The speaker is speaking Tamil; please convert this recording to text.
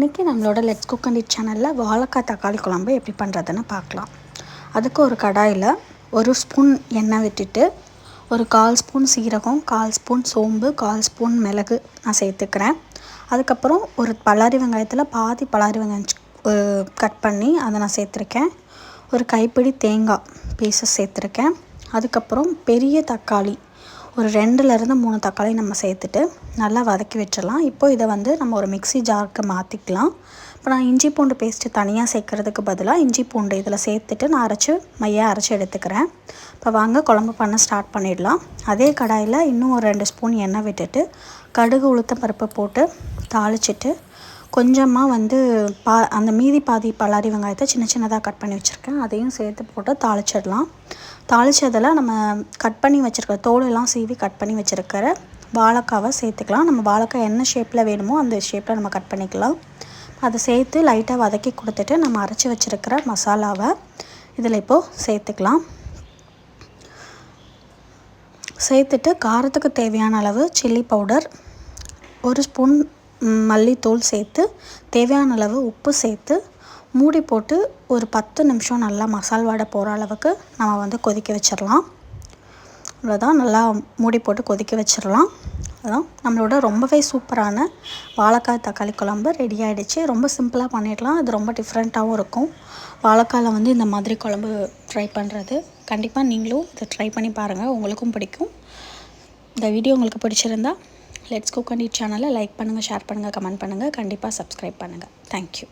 இன்றைக்கி நம்மளோட லெட்ஸ் குக் அண்ட் இட் சேனலில் வாழைக்காய் தக்காளி குழம்பு எப்படி பண்ணுறதுன்னு பார்க்கலாம். அதுக்கு ஒரு கடாயில் ஒரு ஸ்பூன் எண்ணெய் விட்டுட்டு ஒரு கால் ஸ்பூன் சீரகம் கால் ஸ்பூன் சோம்பு கால் ஸ்பூன் மிளகு நான் சேர்த்துக்கிறேன். அதுக்கப்புறம் ஒரு பல்லாரி வெங்காயத்தில் பாதி பல்லாரி வெங்காயம் கட் பண்ணி அதை நான் சேர்த்துருக்கேன். ஒரு கைப்பிடி தேங்காய் பீசஸ் சேர்த்துருக்கேன். அதுக்கப்புறம் பெரிய தக்காளி ஒரு ரெண்டுலேருந்து மூணு தக்காளி நம்ம சேர்த்துட்டு நல்லா வதக்கி வச்சிடலாம். இப்போ இதை வந்து நம்ம ஒரு மிக்சி ஜாருக்கு மாற்றிக்கலாம் இப்போ நான் இஞ்சி பூண்டு பேஸ்ட்டு தனியாக சேர்க்குறதுக்கு பதிலாக இஞ்சி பூண்டு இதில் சேர்த்துட்டு நான் அரைச்சி மையாக அரைச்சி எடுத்துக்கிறேன். இப்போ வாங்க குழம்பு பண்ண ஸ்டார்ட் பண்ணிடலாம். அதே கடாயில் இன்னும் ஒரு ரெண்டு ஸ்பூன் எண்ணெய் விட்டுட்டு கடுகு உளுத்தம் பருப்பு போட்டு தாளிச்சிட்டு கொஞ்சமாக வந்து பா அந்த மீதி பாதி பல்லாரி வெங்காயத்தை சின்ன சின்னதாக கட் பண்ணி வச்சுருக்கேன். அதையும் சேர்த்து போட்டு தாளிச்சிடலாம். தாளித்ததில் நம்ம கட் பண்ணி வச்சுருக்க தோலெல்லாம் சீவி கட் பண்ணி வச்சுருக்கிற வாழைக்காவை சேர்த்துக்கலாம். நம்ம வாழைக்காய் என்ன ஷேப்பில் வேணுமோ அந்த ஷேப்பில் நம்ம கட் பண்ணிக்கலாம். அதை சேர்த்து லைட்டாக வதக்கி கொடுத்துட்டு நம்ம அரைச்சி வச்சுருக்கிற மசாலாவை இதில் இப்போது சேர்த்துக்கலாம். சேர்த்துட்டு காரத்துக்கு தேவையான அளவு சில்லி பவுடர் ஒரு ஸ்பூன் மல்லித்தூள் சேர்த்து தேவையான அளவு உப்பு சேர்த்து மூடி போட்டு ஒரு பத்து நிமிஷம் நல்லா மசால் வடை போகிற அளவுக்கு நம்ம வந்து கொதிக்க வச்சிடலாம். அவ்வளோதான் நல்லா மூடி போட்டு கொதிக்க வச்சிடலாம். அதான் நம்மளோட ரொம்பவே சூப்பரான வாழைக்காய் தக்காளி குழம்பு ரெடி ஆகிடுச்சு ரொம்ப சிம்பிளாக பண்ணிடலாம். அது ரொம்ப டிஃப்ரெண்ட்டாகவும் இருக்கும். வாழைக்காயில் வந்து இந்த மாதிரி குழம்பு ட்ரை பண்ணுறது கண்டிப்பாக நீங்களும் இதை ட்ரை பண்ணி பாருங்கள் உங்களுக்கும் பிடிக்கும். இந்த வீடியோ உங்களுக்கு பிடிச்சிருந்தா லெட்ஸ் குக் அண்ட் சேனலை லைக் பண்ணுங்கள் ஷேர் பண்ணுங்கள் கமெண்ட் பண்ணுங்கள் கண்டிப்பாக சப்ஸ்கிரைப் பண்ணுங்கள் தேங்க்யூ